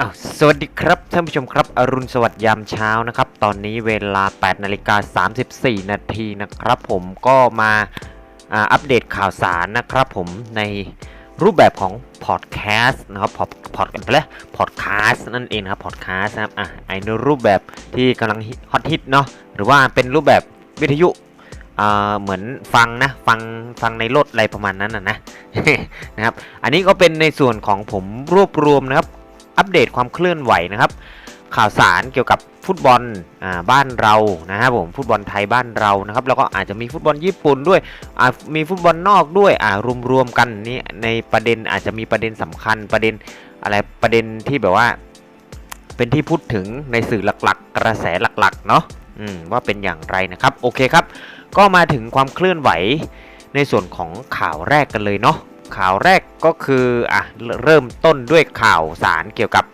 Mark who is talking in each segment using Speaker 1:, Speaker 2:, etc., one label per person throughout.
Speaker 1: อ้าวสวัสดีครับท่านผู้ชมครับ อรุณสวัสดิ์ยามเช้านะครับ ตอนนี้เวลา 8นาฬิกา34 นาทีนะครับผมก็มาอัปเดตข่าวสารนะครับผมในรูปแบบของพอดแคสต์นะครับพอดพอดกันไปแล้วพอดแคสต์นั่นเองครับพอดแคสต์นะครับอะไอในรูปแบบที่กำลังฮอตฮิตเนาะหรือว่าเป็นรูปแบบวิทยุเหมือนฟังนะฟังฟังในรถอะไรประมาณนั้นนะนะนะครับ อันนี้ก็เป็นในส่วนของผมรวบรวมนะครับ อัปเดตความเคลื่อนไหวนะครับ ข่าวสารเกี่ยวกับฟุตบอลอ่าบ้านเรานะครับผมฟุตบอลไทยบ้านเรานะครับ แล้วก็อาจจะมีฟุตบอลญี่ปุ่นด้วยอ่ามีฟุตบอลนอกด้วยอ่ารวมๆกันนี่ในประเด็นอาจจะมีประเด็นสำคัญประเด็นอะไรประเด็นที่แบบว่า เป็นที่พูดถึงในสื่อหลักๆ กระแสหลักๆเนาะอืมว่าเป็นอย่างไรนะครับโอเคครับ ก็มาถึงความเคลื่อนไหวในส่วนของข่าวแรกกันเลยเนาะ ข่าวแรกก็คืออะเริ่มต้นด้วยข่าวสารเกี่ยวกับ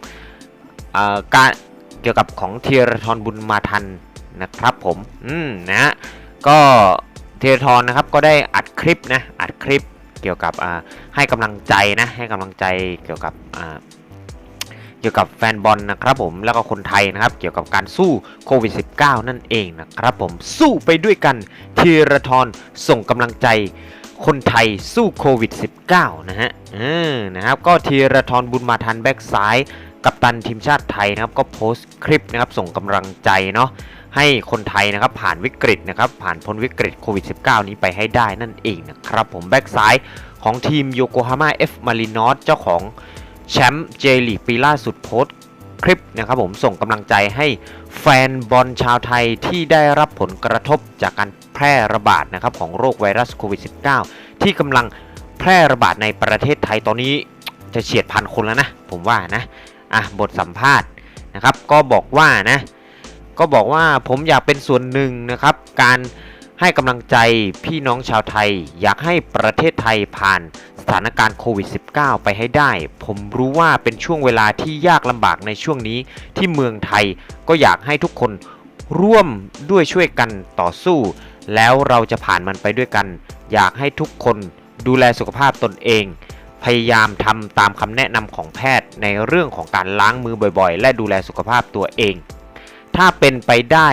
Speaker 1: การเกี่ยวกับของเทียรทรบุญมาทันนะครับผมอืมนะฮะก็เทียรทรนะครับก็ได้อัดคลิปนะอัดคลิปเกี่ยวกับอ่าให้กำลังใจนะให้กำลังใจเกี่ยวกับเกี่ยวกับแฟนบอลนะครับผมแล้วก็คนไทยนะครับเกี่ยวกับการสู้โควิด -19 นั่นเองนะครับผมสู้ไปด้วยกันธียรทรส่งกำลังใจ คนไทยสู้โควิด -19 นะฮะเออนะครับก็ธีรทรบุญมาทันแบ็กซ้ายกัปตันทีมชาติไทยนะครับก็โพสต์คลิปนะครับส่งกำลังใจเนาะให้คนไทยนะครับผ่านวิกฤตนะครับผ่านพ้นวิกฤตโควิด -19 นี้ไปให้ได้นั่นเองนะครับผมแบ็กซ้ายของทีมโยโกฮาม่าเอฟมารินอสเจ้าของแชมป์เจลีกปีล่าสุดโพสต์ คลิปนะครับผมส่งกำลังใจให้แฟนบอลชาวไทยที่ได้รับผลกระทบจากการแพร่ระบาดนะครับของโรคไวรัสโควิด -19 ที่กำลังแพร่ระบาดในประเทศไทยตอนนี้จะเฉียดพันคนแล้วนะ ผมว่านะอะบทสัมภาษณ์นะครับ ก็บอกว่านะ ก็บอกว่าผมอยากเป็นส่วนหนึ่งนะครับ การ ให้กำลังใจพี่น้องชาวไทย อยากให้ประเทศไทยผ่านสถานการณ์โควิด -19 ไปให้ได้ ผมรู้ว่าเป็นช่วงเวลาที่ยากลำบากในช่วงนี้ที่เมืองไทยก็อยากให้ทุกคนร่วมด้วยช่วยกันต่อสู้ แล้วเราจะผ่านมันไปด้วยกัน อยากให้ทุกคนดูแลสุขภาพตนเอง พยายามทำตามคำแนะนำของแพทย์ในเรื่องของการล้างมือบ่อยๆ และดูแลสุขภาพตัวเอง ถ้าเป็นไปได้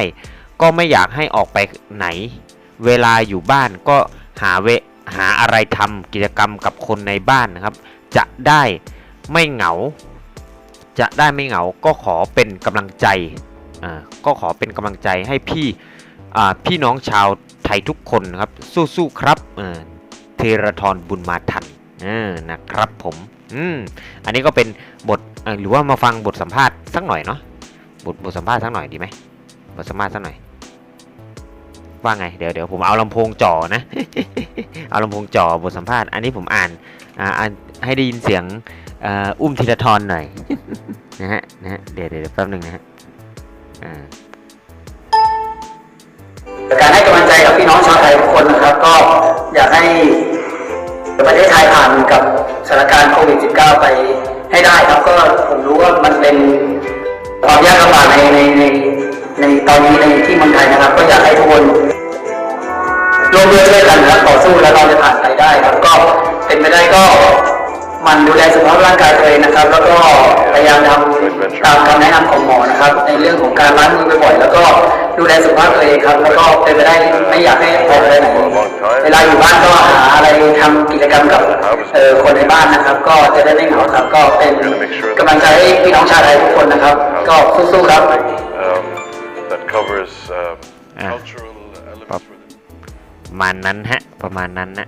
Speaker 1: ก็ไม่อยากให้ออกไปไหน เวลาอยู่บ้านก็หาเวหาอะไรทำกิจกรรมกับคนในบ้านนะครับ จะได้ไม่เหงา จะได้ไม่เหงาก็ขอเป็นกำลังใจอ่าก็ขอเป็นกำลังใจให้พี่อ่าพี่น้องชาวไทยทุกคนนะครับสู้ๆครับเออเทรทรบุญมาทันเออนะครับผมอืมอันนี้ก็เป็นบทหรือว่ามาฟังบทสัมภาษณ์สักหน่อยเนาะบทบทสัมภาษณ์สักหน่อยดีไหมบทสัมภาษณ์สักหน่อย ว่าไงเดี๋ยวเดี๋ยวผมเอาลำโพงจ่อนะ เอาลำโพงจ่อบทสัมภาษณ์ อันนี้ผมอ่านอ่านให้ได้ยินเสียงอ,อุ้มธีรทรหน่อยนะฮะนะฮะเดี๋ยวเดี๋ยวแป๊บหนึ่งนะฮะ
Speaker 2: การให้กำลังใจกับพี่น้องชาวไทยทุกคนนะครับ ก็อยากให้ประเทศไทยผ่านกับสถานการณ์โควิด -19 ไปให้ได้ครับก็ผมรู้ว่ามันเป็นความยากลำบากในในในในตอนนี้ในที่เมืองไทยนะครับ ก็อยากให้ทุกคน ร่วมด้วยช่วยกันนะครับต่อสู้แล้วเราจะผ่านไปได้ครับก็เป็นไปได้ก็หมันดูแลสุขภาพร่างกายตัวเองนะครับ แล้วก็พยายามทำตามคำแนะนำของหมอนะครับ ในเรื่องของการล้างมือบ่อยๆแล้วก็ดูแลสุขภาพตัวเองครับ แล้วก็เป็นไปได้ไม่อยากให้ออกไปไหนเวลาอยู่บ้านก็หาอะไรทำกิจกรรมกับเอ่อคนในบ้านนะครับ ก็จะได้ไม่เหงาครับ ก็เป็นกำลังใจให้พี่น้องชาวไทยทุกคนนะครับ ก็สู้ๆครับ
Speaker 3: um, that covers um,
Speaker 1: Ah.
Speaker 3: cultural
Speaker 1: มาณนั้นฮะ ประมาณนั้นนะ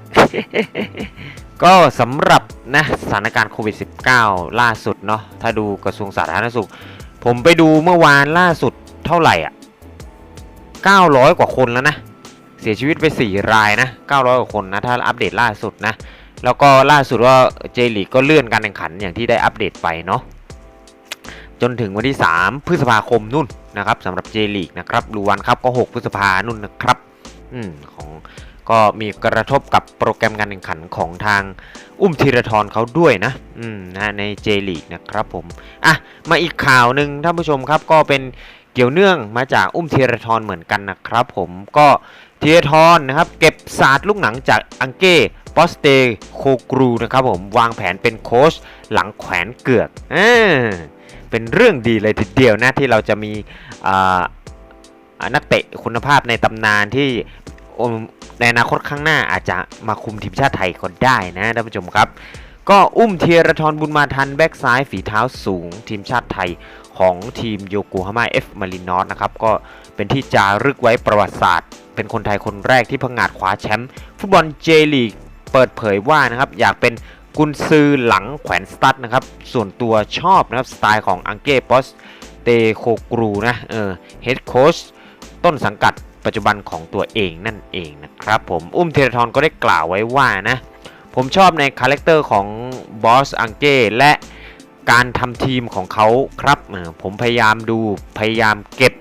Speaker 1: ก็สำหรับนะสถานการณ์โควิด -19 ล่าสุดเนาะ ถ้าดูกระทรวงสาธารณสุข ผมไปดูเมื่อวานล่าสุดเท่าไหร่อะ 900 กว่าคนแล้วนะ เสียชีวิตไป 4 รายนะ 900 กว่าคนนะ ถ้าอัปเดตล่าสุดนะ แล้วก็ล่าสุดว่าเจลีกก็เลื่อนการแข่งขันอย่างที่ได้อัปเดตไปเนาะจนถึงวันที่ 3 พฤษภาคมนู่นนะครับสำหรับเจลีกนะครับรูวันครับก็ 6 พฤษภานู่นนะครับ อืมของก็มีกระทบกับโปรแกรมการแข่งขันของทางอุ้มธีรทรเขาด้วยนะ อืมนะในเจลีกนะครับผม อะ มาอีกข่าวหนึ่งท่านผู้ชมครับก็เป็นเกี่ยวเนื่องมาจากอุ้มธีรทรเหมือนกันนะครับผมก็ธีรทรนะครับ เก็บศาสตร์ลูกหนังจากอังเก้ปอสเตโคกรูนะครับผมวางแผนเป็นโค้ชหลังแขวนเกือกเออเป็นเรื่องดีเลยทีเดียวนะที่เราจะมีอ่านักเตะคุณภาพในตำนานที่ ในอนาคตข้างหน้าอาจจะมาคุมทีมชาติไทยก็ได้นะท่านผู้ชมครับ ก็อุ้มเทียรทรบุญมาทันแบ็กซ้ายฝีเท้าสูง ทีมชาติไทยของทีมโยโกฮาม่าเอฟมารินอสนะครับก็เป็นที่จารึกไว้ประวัติศาสตร์ เป็นคนไทยคนแรกที่พังงาดคว้าแชมป์ฟุตบอลเจลีกเปิดเผยว่านะครับอยากเป็นกุนซือหลังแขวนสตัดนะครับส่วนตัวชอบนะครับสไตล์ของอังเก้ปอสเตโคกรูนะเออเฮดโค้ชต้นสังกัด ปัจจุบันของตัวเองนั่นเองนะครับผมอุ้มเทียรทรก็ได้กล่าวไว้ว่านะผมชอบในคาแรคเตอร์ของบอสอังเก้และการทำทีมของเขาครับผมพยายามดูพยายามเก็บ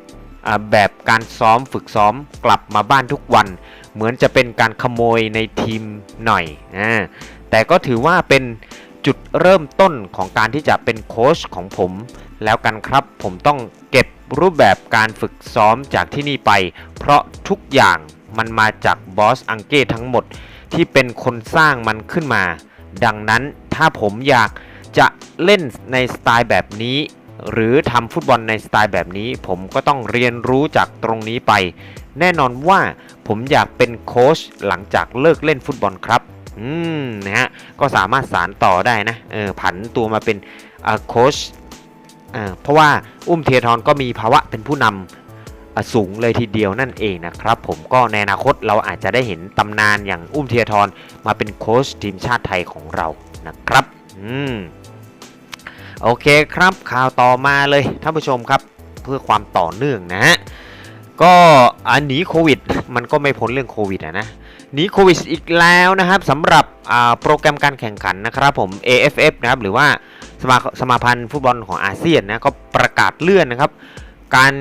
Speaker 1: แบบการซ้อมฝึกซ้อมกลับมาบ้านทุกวัน เหมือนจะเป็นการขโมยในทีมหน่อยอ่าแต่ก็ถือว่าเป็นจุดเริ่มต้นของการที่จะเป็นโค้ชของผม แล้วกันครับผมต้อง รูปแบบการฝึกซ้อมจากที่นี่ไป เพราะทุกอย่างมันมาจากบอสอังเก้ทั้งหมดที่เป็นคนสร้างมันขึ้นมา ดังนั้นถ้าผมอยากจะเล่นในสไตล์แบบนี้ หรือทำฟุตบอลในสไตล์แบบนี้ ผมก็ต้องเรียนรู้จากตรงนี้ไป แน่นอนว่าผมอยากเป็นโค้ชหลังจากเลิกเล่นฟุตบอลครับอืมนะฮะก็สามารถสารต่อได้นะเออผันตัวมาเป็นอ่าโค้ช เพราะว่าอุ้มเทียทรก็มีภาวะเป็นผู้นำสูงเลยทีเดียวนั่นเองนะครับ ผมก็ในอนาคตเราอาจจะได้เห็นตำนานอย่างอุ้มเทียทรมาเป็นโค้ชทีมชาติไทยของเรานะครับอืมโอเคครับข่าวต่อมาเลยท่านผู้ชมครับเพื่อความต่อเนื่องนะฮะก็อันหนีโควิดมันก็ไม่พ้นเรื่องโควิดนะหนีโควิดอีกแล้วนะครับสำหรับอ่าโปรแกรมการแข่งขันนะครับผม AFF นะครับหรือว่า สมาสมาพันธ์ฟุตบอลของอาเซียนนะก็ประกาศเลื่อนนะครับ การ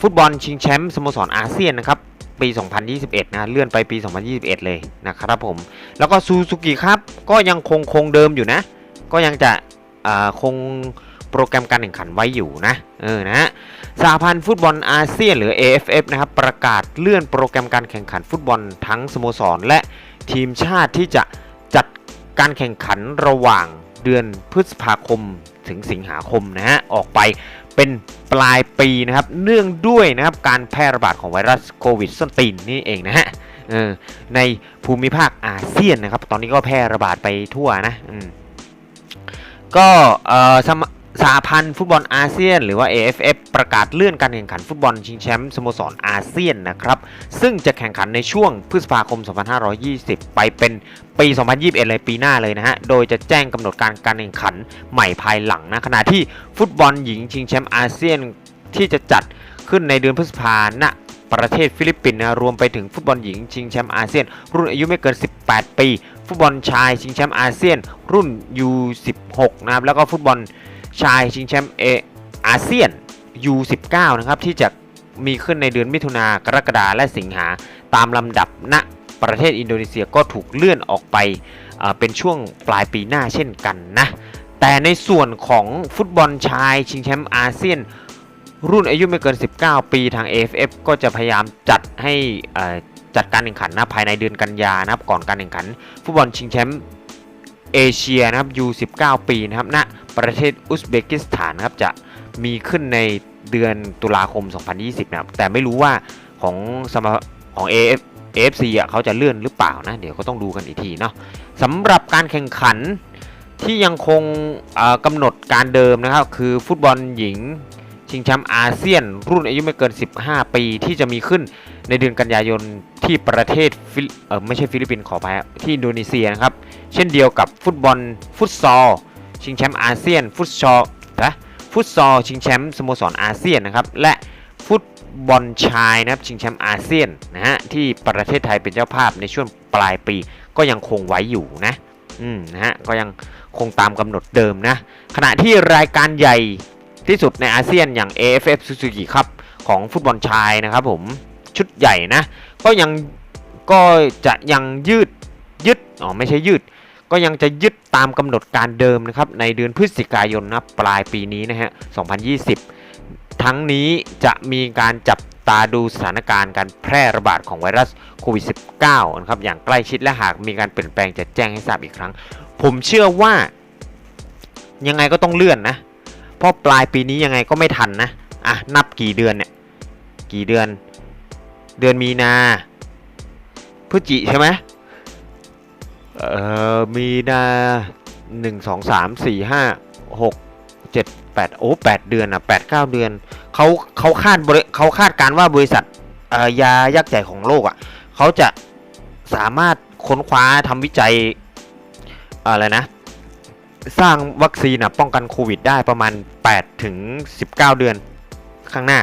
Speaker 1: ฟุตบอลชิงแชมป์สโมสรอาเซียนนะครับปี 2021 นะเลื่อนไปปี 2021 เลยนะครับผม แล้วก็ซูซูกิครับก็ยังคงคงเดิมอยู่นะ ก็ยังจะคงโปรแกรมการแข่งขันไว้อยู่นะเออนะฮะสหพันธ์ฟุตบอลอาเซียนหรือ AFF นะครับประกาศเลื่อนโปรแกรมการแข่งขันฟุตบอลทั้งสโมสร และทีมชาติที่จะจัดการแข่งขันระหว่าง เดือนพฤษภาคมถึงสิงหาคมนะฮะออกไปเป็นปลายปีนะครับ เนื่องด้วยนะครับการแพร่ระบาดของไวรัสโควิดส้นตีนนี่เองนะฮะในภูมิภาคอาเซียนนะครับ ตอนนี้ก็แพร่ระบาดไปทั่วนะก็เอ่อ สมสหพันธ์ฟุตบอลอาเซียน หรือว่า AFF ประกาศเลื่อนการแข่งขันฟุตบอลชิงแชมป์สโมสรอาเซียนนะครับซึ่งจะแข่งขันในช่วงพฤษภาคม 2520 ไปเป็นปี 2021 เลยปีหน้าเลยนะฮะ โดยจะแจ้งกำหนดการการแข่งขันใหม่ภายหลังนะขณะที่ฟุตบอลหญิงชิงแชมป์อาเซียนที่จะจัดขึ้นในเดือนพฤษภาณประเทศฟิลิปปินส์นะรวมไปถึงฟุตบอลหญิงชิงแชมป์อาเซียน รุ่นอายุไม่เกิน 18 ปี ฟุตบอลชายชิงแชมป์อาเซียน รุ่น U16 นะครับแล้วก็ฟุตบอล ชายชิงแชมป์เออาเซียน U19 นะครับที่จะมีขึ้นในเดือนมิถุนากรกฎาและสิงหาตามลำดับณประเทศอินโดนีเซียก็ถูกเลื่อนออกไปเป็นช่วงปลายปีหน้าเช่นกันนะ แต่ในส่วนของฟุตบอลชายชิงแชมป์อาเซียน รุ่นอายุไม่เกิน 19 ปีทาง AFF ก็จะพยายามจัดให้จัดการแข่งขันนะภายในเดือนกันยานะครับก่อนการแข่งขัน ฟุตบอลชิงแชมป์เอเชียนะครับ U19 ปีนะครับณ ประเทศอุซเบกิสถานครับจะมีขึ้นในเดือนตุลาคม 2020 นะครับ แต่ไม่รู้ว่าของสมาของ AF AFC อะเขาจะเลื่อนหรือเปล่านะ เดี๋ยวก็ต้องดูกันอีกทีเนาะสำหรับการแข่งขันที่ยังคงกำหนดการเดิมนะครับ คือฟุตบอลหญิงชิงแชมป์อาเซียน รุ่นอายุไม่เกิน 15 ปีที่จะมีขึ้นในเดือนกันยายนที่ประเทศเออไม่ใช่ฟิลิปปินส์ขออภัยครับที่อินโดนีเซียนะครับ เช่นเดียวกับฟุตบอลฟุตซอล ชิงแชมป์อาเซียน ฟุตซอลนะฟุตซอลชิงแชมป์สโมสรอาเซียนนะครับและฟุตบอลชายนะครับชิงแชมป์อาเซียนนะฮะที่ประเทศไทยเป็นเจ้าภาพในช่วงปลายปีก็ยังคงไว้อยู่นะอืมนะฮะก็ยังคงตามกำหนดเดิมนะขณะที่รายการใหญ่ที่สุดในอาเซียนอย่าง AFF Suzuki ครับของฟุตบอลชายนะครับผมชุดใหญ่นะก็ยังก็จะยังยืดยึดอ๋อไม่ใช่ยืด ก็ยังจะยึดตามกำหนดการเดิมนะครับในเดือนพฤศจิกายนนะปลายปีนี้นะฮะ 2020 ทั้งนี้จะมีการจับตาดูสถานการณ์การแพร่ระบาดของไวรัสโควิด -19 นะครับอย่างใกล้ชิดและหากมีการเปลี่ยนแปลงจะแจ้งให้ทราบอีกครั้ง ผมเชื่อว่ายังไงก็ต้องเลื่อนนะ เพราะปลายปีนี้ยังไงก็ไม่ทันนะ อะ นับกี่เดือนเนี่ย กี่เดือน เดือนมีนาพฤศจิใช่ไหม เอ่อมีนาหนึ่งสองสามสี่ห้าหกเจ็ดแปดโอ้แปดเดือนอะแปดเก้าเดือนเขาเขาคาดบริเขาคาดการว่าบริษัทยายักษ์ใหญ่ของโลกอะเขาจะสามารถค้นคว้าทำวิจัยอะไรนะ สร้างวัคซีนอะป้องกันโควิดได้ประมาณ8ถึง19 เดือนข้างหน้า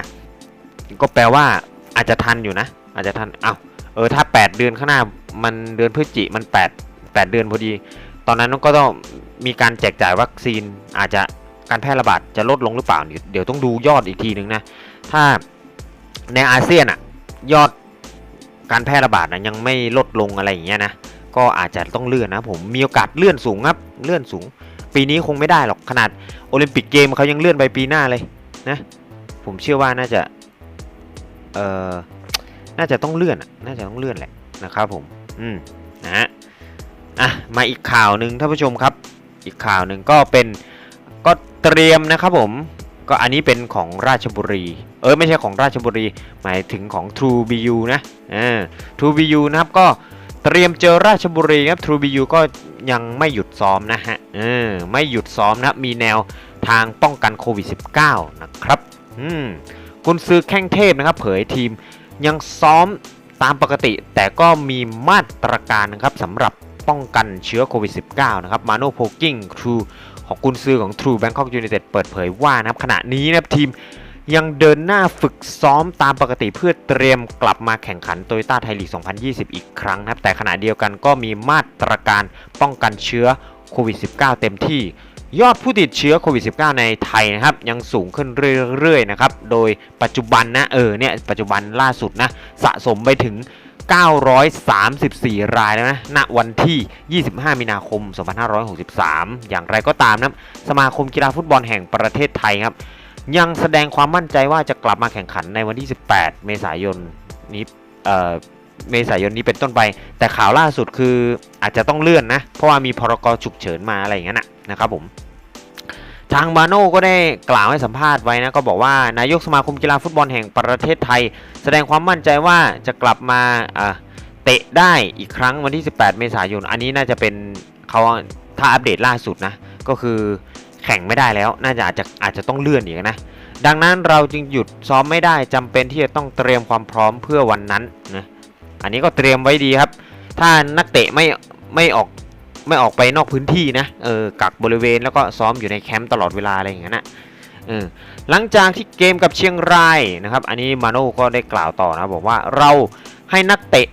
Speaker 1: ก็แปลว่าอาจจะทันอยู่นะ อาจจะทันเอา้าเออถ้า 8 เดือนข้างหน้ามันเดือนพฤศจิมัน 8 8 เดือนพอดี ตอนนั้นก็ต้องมีการแจกจ่ายวัคซีนอาจจะการแพร่ระบาดจะลดลงหรือเปล่าเดี๋ยวเดี๋ยวต้องดูยอดอีกทีนึงนะ ถ้าในอาเซียนอะยอดการแพร่ระบาดนะยังไม่ลดลงอะไรอย่างเงี้ยนะ ก็อาจจะต้องเลื่อนนะผมมีโอกาสเลื่อนสูงครับเลื่อนสูง ปีนี้คงไม่ได้หรอกขนาดโอลิมปิกเกมเขายังเลื่อนไปปีหน้าเลยนะผมเชื่อว่าน่าจะเอ่อน่าจะต้องเลื่อนน่าจะต้องเลื่อนแหละนะครับผม อืมนะฮะ อะมาอีกข่าวหนึ่งท่านผู้ชมครับ อีกข่าวหนึ่งก็เป็นก็เตรียมนะครับผมก็อันนี้เป็นของราชบุรี เออไม่ใช่ของราชบุรี หมายถึงของ True BU นะอ่า True BU นะครับก็เตรียมเจอราชบุรีครับ True BU ก็ยังไม่หยุดซ้อมนะฮะเออไม่หยุดซ้อมนะมีแนวทางป้องกันโควิด -19 นะครับอืมกุนซือแข้งเทพนะครับ เผยทีมยังซ้อมตามปกติ แต่ก็มีมาตรการนะครับสำหรับ ป้องกันเชื้อโควิด -19 นะครับมาโนโพกิ้งทรูของกุนซือของ True Bangkok United เปิดเผยว่านะครับขณะนี้นะครับทีมยังเดินหน้าฝึกซ้อมตามปกติเพื่อเตรียมกลับมาแข่งขันโตโยต้าไทยลีก 2020 อีกครั้งนะครับแต่ขณะเดียวกันก็มีมาตรการป้องกันเชื้อโควิด -19 เต็มที่ ยอดผู้ติดเชื้อโควิด -19 ในไทยนะครับยังสูงขึ้นเรื่อยๆนะครับโดยปัจจุบันนะเออเนี่ยปัจจุบันล่าสุดนะสะสมไปถึง 934 รายแล้วนะ ณ วันที่ 25 มีนาคม 2563 อย่างไรก็ตามนะสมาคมกีฬาฟุตบอลแห่งประเทศไทยครับ ยังแสดงความมั่นใจว่าจะกลับมาแข่งขันในวันที่ 18 เมษายนนี้เอ่อเมษายนนี้เป็นต้นไป แต่ข่าวล่าสุดคืออาจจะต้องเลื่อนนะ เพราะว่ามีพรกฉุกเฉินมาอะไรอย่างนั้นนะนะครับผม ทางมาโน่ก็ได้กล่าวให้สัมภาษณ์ไว้นะก็บอกว่านายกสมาคมกีฬาฟุตบอลแห่งประเทศไทย แสดงความมั่นใจว่าจะกลับมาเตะได้อีกครั้งวันที่ 18 เมษายน อันนี้น่าจะเป็นเขาถ้าอัปเดตล่าสุดนะ ก็คือแข่งไม่ได้แล้ว น่าจะอาจจะอาจจะต้องเลื่อนอีกนะ ดังนั้นเราจึงหยุดซ้อมไม่ได้จำเป็นที่จะต้องเตรียมความพร้อมเพื่อวันนั้นนะอันนี้ก็เตรียมไว้ดีครับ ถ้านักเตะไม่ไม่ออก ไม่ออกไปนอกพื้นที่นะเออกักบริเวณแล้วก็ซ้อมอยู่ในแคมป์ตลอดเวลาอะไรอย่างนั้นนะเออหลังจากที่เกมกับเชียงรายนะครับ อันนี้มาโน่ก็ได้กล่าวต่อนะบอกว่าเราให้นักเตะ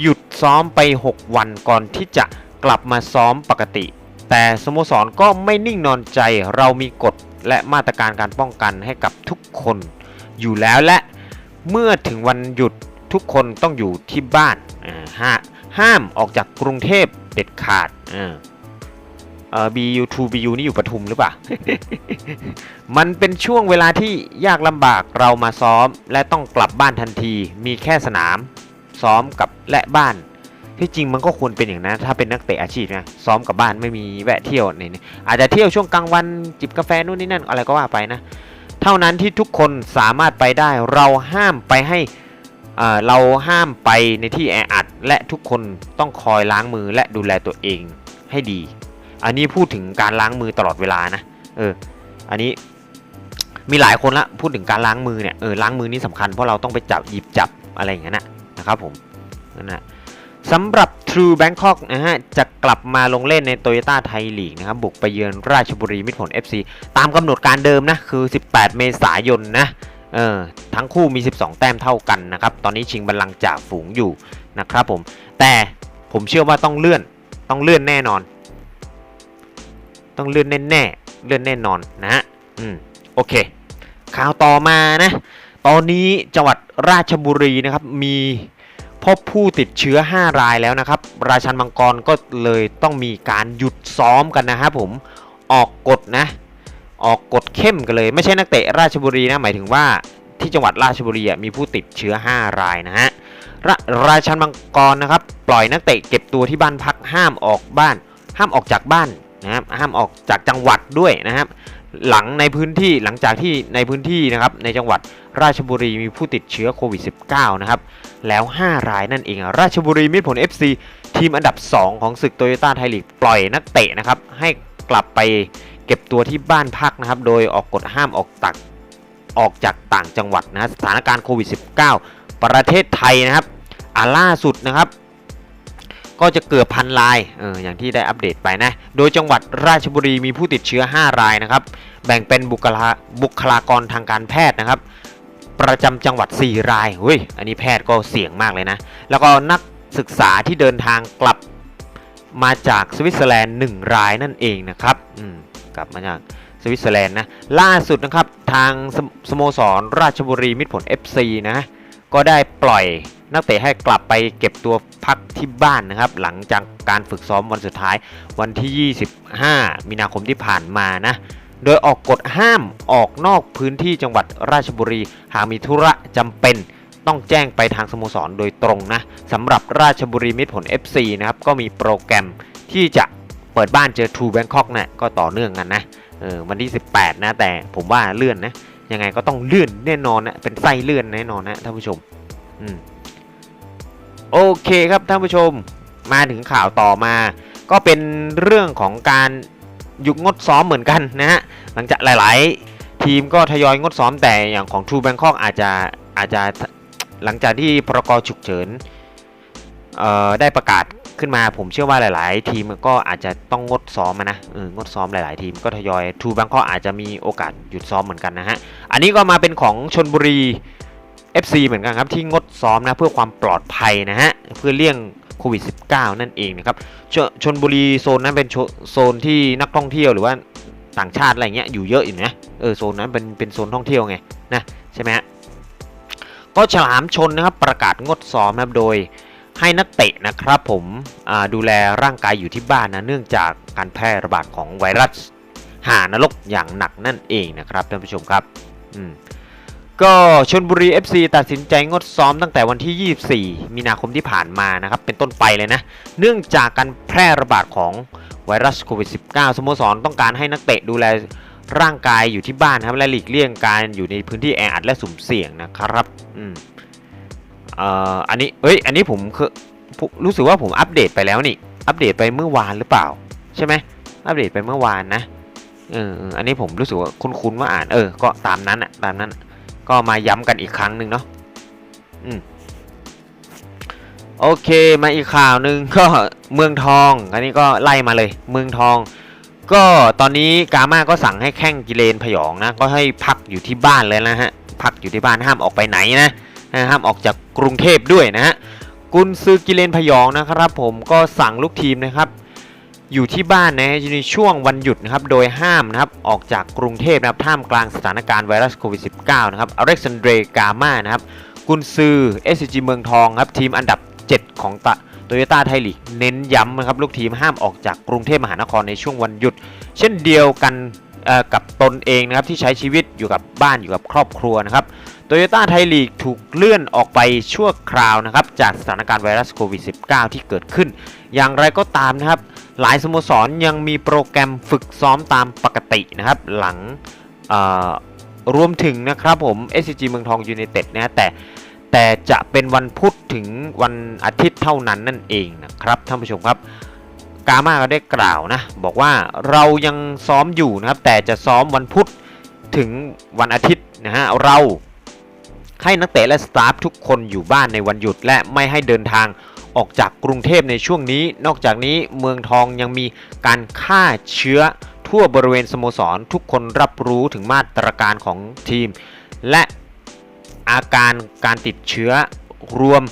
Speaker 1: หยุดซ้อมไป 6 วันก่อนที่จะกลับมาซ้อมปกติ แต่สโมสรก็ไม่นิ่งนอนใจเรามีกฎและมาตรการการป้องกันให้กับทุกคนอยู่แล้วและเมื่อถึงวันหยุดทุกคนต้องอยู่ที่บ้านห้าห้ามออกจากกรุงเทพ เด็ดขาดอ่าเออ BU to BU นี่อยู่ปทุมหรือเปล่า มันเป็นช่วงเวลาที่ยากลำบากเรามาซ้อม และต้องกลับบ้านทันที มีแค่สนาม ซ้อมกับและบ้าน ที่จริงมันก็ควรเป็นอย่างนั้น ถ้าเป็นนักเตะอาชีพนะ ซ้อมกับบ้านไม่มีแวะเที่ยวในนี้อาจจะเที่ยวช่วงกลางวันจิบกาแฟนู่นนี่นั่นอะไรก็ว่าไปนะ เท่านั้นที่ทุกคนสามารถไปได้ เราห้ามไปให้ เราห้ามไปในที่แออัด และทุกคนต้องคอยล้างมือและดูแลตัวเองให้ดี อันนี้พูดถึงการล้างมือตลอดเวลานะ เออ อันนี้มีหลายคนละพูดถึงการล้างมือเนี่ย เออ ล้างมือนี่สำคัญเพราะเราต้องไปจับหยิบจับอะไรอย่างนั้นนะครับผมนั่นนะสำหรับ True Bangkok นะฮะ จะกลับมาลงเล่นใน Toyota ไทยลีกนะครับ บุกไปเยือนราชบุรีมิตรผล FC ตามกำหนดการเดิมนะ คือ 18 เมษายนนะ เออทั้งคู่มี 12 แต้มเท่ากันนะครับ ตอนนี้ชิงบัลลังก์จากฝูงอยู่นะครับผม แต่ผมเชื่อว่าต้องเลื่อน ต้องเลื่อนแน่นอน ต้องเลื่อนแน่ๆเลื่อนแน่นอนนะฮะ อืม โอเค ข่าวต่อมานะ ตอนนี้จังหวัดราชบุรีนะครับ มีพบผู้ติดเชื้อ 5 รายแล้วนะครับ ราชันมังกรก็เลยต้องมีการหยุดซ้อมกันนะครับผม ออกกฎนะ ออกกฎเข้มกันเลย ไม่ใช่นักเตะราชบุรีนะหมายถึงว่าที่จังหวัดราชบุรีมีผู้ติดเชื้อ 5 รายนะฮะรราชันมังกรนะครับ ปล่อยนักเตะเก็บตัวที่บ้านพักห้ามออกบ้าน ห้ามออกจากบ้านนะครับห้ามออกจากจังหวัดด้วยนะครับหลังในพื้นที่หลังจากที่ในพื้นที่นะครับในจังหวัดราชบุรีมีผู้ติดเชื้อโควิด -19 นะครับแล้ว 5 รายนั่นเอง ราชบุรีมิตรผล FC ทีมอันดับ 2 ของศึกโตโยต้าไทยลีกปล่อยนักเตะนะครับให้กลับไป เก็บตัวที่บ้านพักนะครับ โดยออกกฎห้ามออกตักออกจากต่างจังหวัดนะสถานการณ์โควิด -19 ประเทศไทยนะครับอ่าล่าสุดนะครับ ก็จะเกือบพันรายเอออย่างที่ได้อัปเดตไปนะ โดยจังหวัดราชบุรีมีผู้ติดเชื้อ 5 รายนะครับ แบ่งเป็นบุคลาบุคลากรทางการแพทย์นะครับ ประจำจังหวัด 4 รายเฮ้ยอันนี้แพทย์ก็เสี่ยงมากเลยนะ แล้วก็นักศึกษาที่เดินทางกลับมาจากสวิตเซอร์แลนด์ 1 รายนั่นเองนะครับอืม กลับมาจากสวิตเซอร์แลนด์นะล่าสุดนะครับทางสโมสโมสรราชบุรีมิตรผล FC นะก็ได้ปล่อยนักเตะให้กลับไปเก็บตัวพักที่บ้านนะครับ หลังจากการฝึกซ้อมวันสุดท้ายวันที่ 25 มีนาคมที่ผ่านมานะโดยออกกฎห้ามออกนอกพื้นที่จังหวัดราชบุรี หากมีธุระจำเป็นต้องแจ้งไปทางสโมสรโดยตรงนะสำหรับราชบุรีมิตรผล FC นะครับก็มีโปรแกรมที่จะ เปิดบ้านเจอ True Bangkok นะก็ต่อเนื่องกันนะเออวันที่ 18 นะ แต่ผมว่าเลื่อนนะ ยังไงก็ต้องเลื่อนแน่นอนนะ เป็นไส้เลื่อนแน่นอนนะท่านผู้ชม อืม โอเคครับท่านผู้ชม มาถึงข่าวต่อมา ก็เป็นเรื่องของการหยุดงดซ้อมเหมือนกันนะฮะ หลังจากหลาย ๆ ทีมก็ทยอยงดซ้อมแต่อย่างของ True Bangkok อาจจะอาจจะหลังจากที่พรกฉุกเฉินได้ประกาศ ขึ้นมาผมเชื่อว่าหลาย ๆ ทีมก็อาจจะต้องงดซ้อมนะเอองดซ้อมหลาย ๆ ทีมก็ทยอย True Bangkok อาจจะมีโอกาสหยุดซ้อมเหมือนกันนะฮะอันนี้ก็มาเป็นของชนบุรี FC เหมือนกันครับที่งดซ้อมนะเพื่อความปลอดภัยนะฮะเพื่อเลี่ยงโควิด -19 นั่นเองนะครับชชนบุรีโซนนั้นเป็นโชโซนที่นักท่องเที่ยวหรือว่าต่างชาติอะไรเงี้ยอยู่เยอะอยู่นะเออโซนนั้นเป็นเป็นโซนท่องเที่ยวไงนะใช่ไหมฮะก็ฉลามชนนะครับประกาศงดซ้อมนะครับโดย ให้นักเตะนะครับผมดูแลร่างกายอยู่ที่บ้านนะเนื่องจากการแพร่ระบาดของไวรัสหานรกอย่างหนักนั่นเองนะครับท่านผู้ชมครับอืมก็ชนบุรี FC ตัดสินใจงดซ้อมตั้งแต่วันที่ 24 มีนาคมที่ผ่านมานะครับเป็นต้นไปเลยนะ เนื่องจากการแพร่ระบาดของไวรัสโควิด -19 สโมสรต้องการให้นักเตะดูแลร่างกายอยู่ที่บ้านครับและหลีกเลี่ยงการอยู่ในพื้นที่แออัดและสุ่มเสี่ยงนะครับอืม อ่ออันนี้เอ้ยอันนี้ผมคือรู้สึกว่าผมอัปเดตไปแล้วนี่อัปเดตไปเมื่อวานหรือเปล่า ใช่ไหมอัปเดตไปเมื่อวานนะเอออันนี้ผมรู้สึกว่าคุ้นๆว่าอ่านเออ ก็ตามนั้นอะตามนั้นก็มาย้ำกันอีกครั้งหนึ่งเนาะอืมโอเคมาอีกข่าวหนึ่งก็เมืองทองอันนี้ก็ไล่มาเลย เมืองทอง ก็ตอนนี้กาม่าก็สั่งให้แข้งกิเลนพยองนะ ก็ให้พักอยู่ที่บ้านเลยนะฮะพักอยู่ที่บ้านห้ามออกไปไหนนะ ห้ามออกจากกรุงเทพด้วยนะฮะกุนซือกิเลนพยองนะครับ ผมก็สั่งลูกทีมนะครับ อยู่ที่บ้านนะในช่วงวันหยุดนะครับโดยห้ามนะครับออกจากกรุงเทพนะครับท่ามกลางสถานการณ์ไวรัสโควิด -19 นะครับอเล็กซานเดรกามานะครับกุนซือ SCG เมืองทองครับทีมอันดับ 7 ของตะโตโยต้าไทยลีกเน้นย้ำนะครับลูกทีมห้ามออกจากกรุงเทพมหานครในช่วงวันหยุด เช่นเดียวกัน กับตนเองนะครับที่ใช้ชีวิตอยู่กับบ้านอยู่กับครอบครัวนะครับโตโยต้าไทยลีกถูกเลื่อนออกไปชั่วคราวนะครับจากสถานการณ์ไวรัสโควิด -19 ที่เกิดขึ้น อย่างไรก็ตามนะครับ หลายสโมสรยังมีโปรแกรมฝึกซ้อมตามปกตินะครับ หลังรวมถึงนะครับผม SCG เมืองทองยูไนเต็ดนะแต่แต่จะเป็นวันพุธถึงวันอาทิตย์เท่านั้นนั่นเองนะครับท่านผู้ชมครับ กามาก็ได้กล่าวนะ บอกว่าเรายังซ้อมอยู่นะครับ แต่จะซ้อมวันพุธถึงวันอาทิตย์นะฮะเราให้นักเตะและสตาฟทุกคนอยู่บ้านในวันหยุด และไม่ให้เดินทางออกจากกรุงเทพในช่วงนี้ นอกจากนี้เมืองทองยังมีการฆ่าเชื้อทั่วบริเวณสโมสร ทุกคนรับรู้ถึงมาตรการของทีม และอาการการติดเชื้อรวม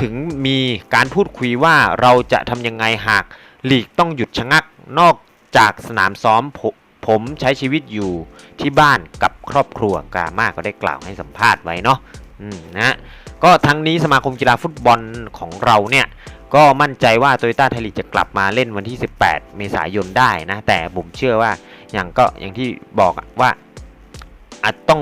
Speaker 1: ถึงมีการพูดคุยว่าเราจะทำยังไงหาก ลีกต้องหยุดชะงักนอกจากสนามซ้อมผมผมใช้ชีวิตอยู่ที่บ้านกับครอบครัวกามาก็ได้กล่าวให้สัมภาษณ์ไว้เนาะนะก็ทั้งนี้สมาคมกีฬาฟุตบอลของเราเนี่ยก็มั่นใจว่าโตโยต้าไทยลีกจะกลับมาเล่นวันที่ 18 เมษายนได้นะ แต่ผมเชื่อว่าอย่างก็อย่างที่บอกว่าอาจต้อง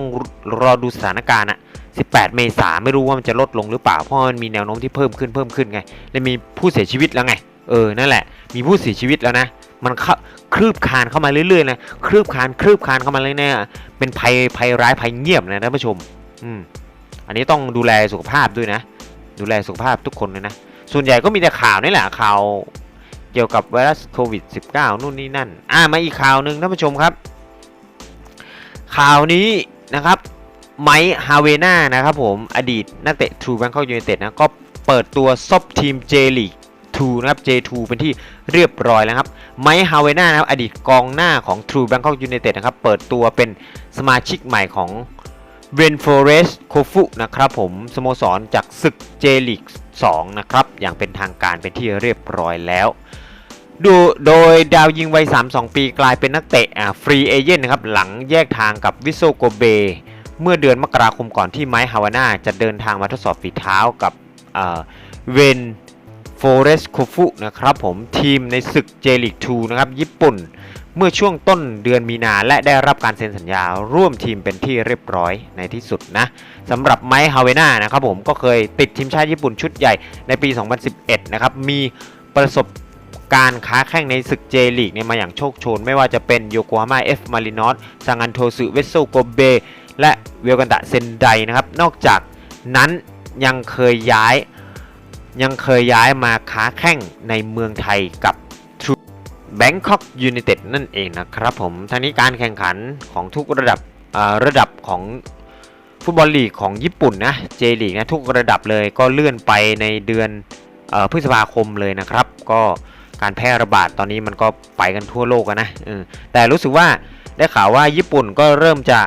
Speaker 1: รอดูสถานการณ์อะ18 เมษาไม่รู้ว่ามันจะลดลงหรือเปล่า เพราะมันมีแนวโน้มที่เพิ่มขึ้นเพิ่มขึ้นไง และมีผู้เสียชีวิตแล้วไง เออนั่นแหละ มีผู้เสียชีวิตแล้วนะ มันเข้าคลืบคานเข้ามาเรื่อยๆนะคลืบคานคลืบคานเข้ามาเลยเนี่ยเป็นภัยภัยร้ายภัยเงียบนะท่านผู้ชม อืมอันนี้ต้องดูแลสุขภาพด้วยนะ ดูแลสุขภาพทุกคนเลยนะ ส่วนใหญ่ก็มีแต่ข่าวนี่แหละข่าวเกี่ยวกับไวรัสโควิด -19 นู่นนี่นั่น อ่ามาอีกข่าวหนึ่งท่านผู้ชมครับ ข่าวนี้นะครับไมค์ฮาเวน่านะครับผมอดีตนักเตะทรูแบงคอกยู n นเต็ดนะก็เปิดตัวซบทีม J League 2นะครับ J2 เป็นที่เรียบร้อยแล้วครับ ไมค์ฮาเวน่านะครับ อดีตกองหน้าของ True Bangkok United นะครับ เปิดตัวเป็นสมาชิกใหม่ของเวนฟอเรสโคฟุนะครับผมสโมสรจากศึกเจลิก2นะครับ อย่างเป็นทางการเป็นที่เรียบร้อยแล้วดูโดยดาวยิงวัย 32 ปีกลายเป็นนักเตะอ่าฟรีเอเจนต์นะครับ หลังแยกทางกับวิโซโกเบ เมื่อเดือนมกราคมก่อนที่ไมค์ฮาวาน่าจะเดินทางมาทดสอบฝีเท้ากับเวน ฟเรสโคฟุนะครับผมทีมในศึกเจลิก2นะครับญี่ปุ่น เมื่อช่วงต้นเดือนมีนาและได้รับการเซ็นสัญญาร่วมทีมเป็นที่เรียบร้อยในที่สุดนะสำหรับไมค์ฮาเวน่านะครับผมก็เคยติดทีมชาติญี่ปุ่นชุดใหญ่ในปี 2011 นะครับมีประสบการณ์ค้าแข่งในศึกเจลีกเนี่ยมาอย่างโชคโชน ไม่ว่าจะเป็นโยโกฮาม่าเอฟมารินอสซังันโทสึเวสโซโกเบและเวลกันตะเซนไดนะครับนอกจากนั้นยังเคยย้าย ยังเคยย้ายมาค้าแข่งในเมืองไทยกับ Bangkok United นั่นเองนะครับผมทางนี้การแข่งขันของทุกระดับระดับของฟุตบอลลีกของญี่ปุ่นนะ J ลีกนะทุกระดับเลยก็เลื่อนไปในเดือนอพฤษภาคมเลยนะครับ ก็การแพร่ระบาดตอนนี้มันก็ไปกันทั่วโลกนะแต่รู้สึกว่าได้ข่าวว่าญี่ปุ่นก็เริ่มจะ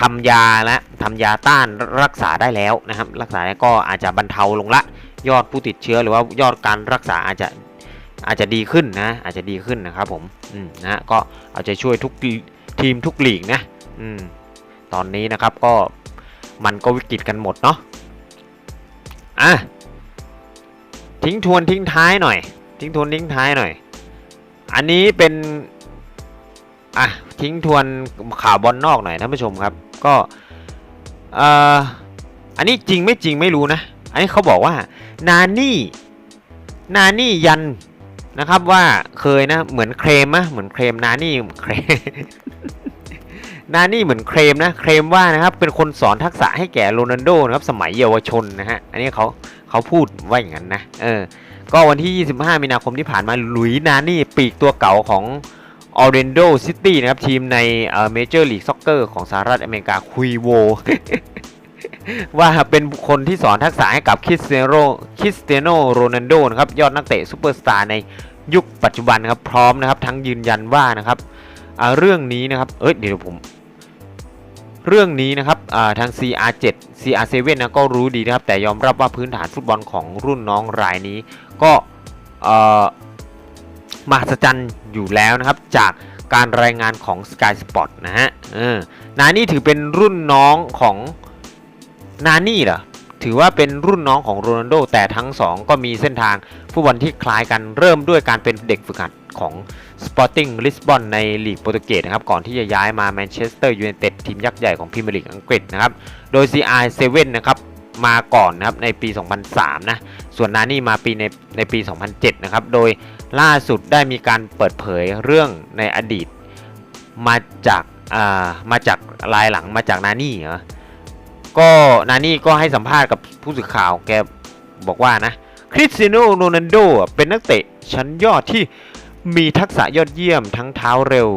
Speaker 1: ทำยาและทำยาต้านรักษาได้แล้วนะครับ รักษาได้ก็อาจจะบรรเทาลงละ ยอดผู้ติดเชื้อหรือว่ายอดการรักษาอาจจะอาจจะดีขึ้นนะอาจจะดีขึ้นนะครับผมอืมนะก็เอาใจช่วยทุกทีมทุกลีกนะอืมตอนนี้นะครับก็มันก็วิกฤตกันหมดเนาะอะทิ้งทวนทิ้งท้ายหน่อย ทิ้งทวนทิ้งท้ายหน่อย อันนี้เป็นอะ ทิ้งทวนข่าวบอลนอกหน่อยท่านผู้ชมครับ ก็อันนี้จริงไม่จริงไม่รู้นะ อันนี้เขาบอกว่านานี่นานี่ยันนะครับว่าเคยนะเหมือนเครมนะเหมือนเครมนานี่เครมนานี่เหมือนเครมนะเครมว่านะครับเป็นคนสอนทักษะให้แก่โรนัลโดนะครับสมัยเยาวชนนะฮะอันนี้เขาเขาพูดว่าอย่างนั้นนะเออก็วันที่ 25 มีนาคมที่ผ่านมาหลุยส์นานี่ปีกตัวเก่าของ ออเรนโดซิตี้นะครับ ทีมในเมเจอร์ลีกซ็อกเกอร์ของสหรัฐอเมริกาคุยโว ว่าเป็นบุคคลที่สอนทักษะให้กับคริสเตียโนคริสเตียโนโรนัลโดนะครับ ยอดนักเตะซูเปอร์สตาร์ในยุคปัจจุบันนะครับ พร้อมนะครับ ทั้งยืนยันว่านะครับเรื่องนี้นะครับ เอ้ยเดี๋ยวผมเรื่องนี้นะครับอ่าทาง CR7 CR7 นะก็รู้ดีนะครับ แต่ยอมรับว่าพื้นฐานฟุตบอลของรุ่นน้องรายนี้ ก็ มหัศจรรย์อยู่แล้วนะครับ จากการรายงานของ Sky Sport นะฮะเออนานี่ถือเป็นรุ่นน้องของนานี่เหรอถือว่าเป็นรุ่นน้องของโรนัลโดแต่ทั้งสองก็มีเส้นทางฟุตบอลที่คล้ายกันเริ่มด้วยการเป็นเด็กฝึกหัดของ Sporting Lisbon ในลีกโปรตุเกสนะครับ ก่อนที่จะย้ายมาแมนเชสเตอร์ยูไนเต็ดทีมยักษ์ใหญ่ของพรีเมียร์ลีกอังกฤษนะครับ โดย CR7 นะครับมาก่อนนะครับในปี 2003 นะ ส่วนนานี่มาปีในในปี 2007 นะครับ โดย ล่าสุดได้มีการเปิดเผยเรื่องในอดีตมาจากอ่ามาจากลายหลังมาจากนานี่เหรอก็นานี่ก็ให้สัมภาษณ์กับผู้สื่อข่าวแกบอกว่านะคริสเตียโนโรนัลโดเป็นนักเตะชั้นยอดที่มีทักษะยอดเยี่ยมทั้งเท้าเร็ว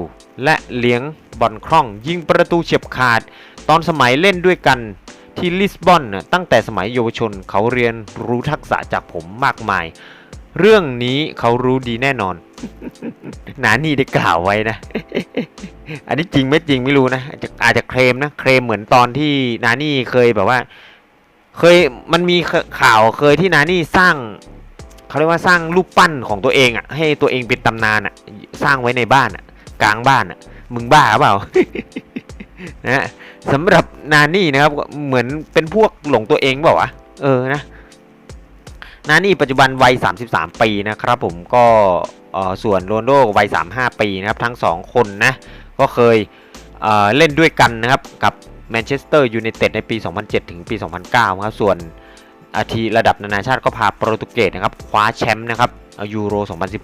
Speaker 1: และเลี้ยงบอลคล่องยิงประตูเฉียบขาด ตอนสมัยเล่นด้วยกันที่ลิสบอนตั้งแต่สมัยเยาวชนเขาเรียนรู้ทักษะจากผมมากมาย เรื่องนี้เขารู้ดีแน่นอนนานี่ได้กล่าวไว้นะ อันนี้จริงไม่จริงไม่รู้นะ อาจจะอาจจะเคลมนะ เคลมเหมือนตอนที่นานี่เคยแบบว่า เคยมันมีข่าวเคยที่นานี่สร้างเขาเรียกว่าสร้างรูปปั้นของตัวเองอะ ให้ตัวเองเป็นตำนานอะ สร้างไว้ในบ้านอะ กลางบ้านอะ มึงบ้าเปล่านะสำหรับนานี่นะครับ เหมือนเป็นพวกหลงตัวเองเปล่าวะเออนะ นานี่ปัจจุบันวัย 33 ปีนะครับผมก็ส่วนโรนลโดวัย 35 ปีนะครับทั้ง 2 คนนะก็เคยเเล่นด้วยกันนะครับกับแมนเชสเตอร์ยูไนเต็ดในปี 2007 ถึงปี 2009ครับส่วนอาทีระดับนานาชาติก็พาโปรตุเกสนะครับคว้าแชมป์นะครับยูโร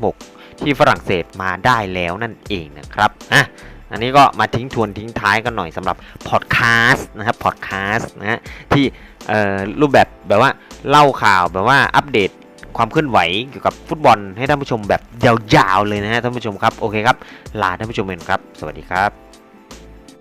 Speaker 1: 2016 ที่ฝรั่งเศสมาได้แล้วนั่นเองนะครับอะ อันนี้ก็มาทิ้งทวนทิ้งท้ายกันหน่อยสำหรับพอดแคสต์นะครับพอดแคสต์นะฮะที่รูปแบบแบบว่าเล่าข่าวแบบว่าอัปเดตความเคลื่อนไหวเกี่ยวกับฟุตบอลให้ท่านผู้ชมแบบยาวๆเลยนะฮะท่านผู้ชมครับโอเคครับลาท่านผู้ชมเองครับ สวัสดีครับ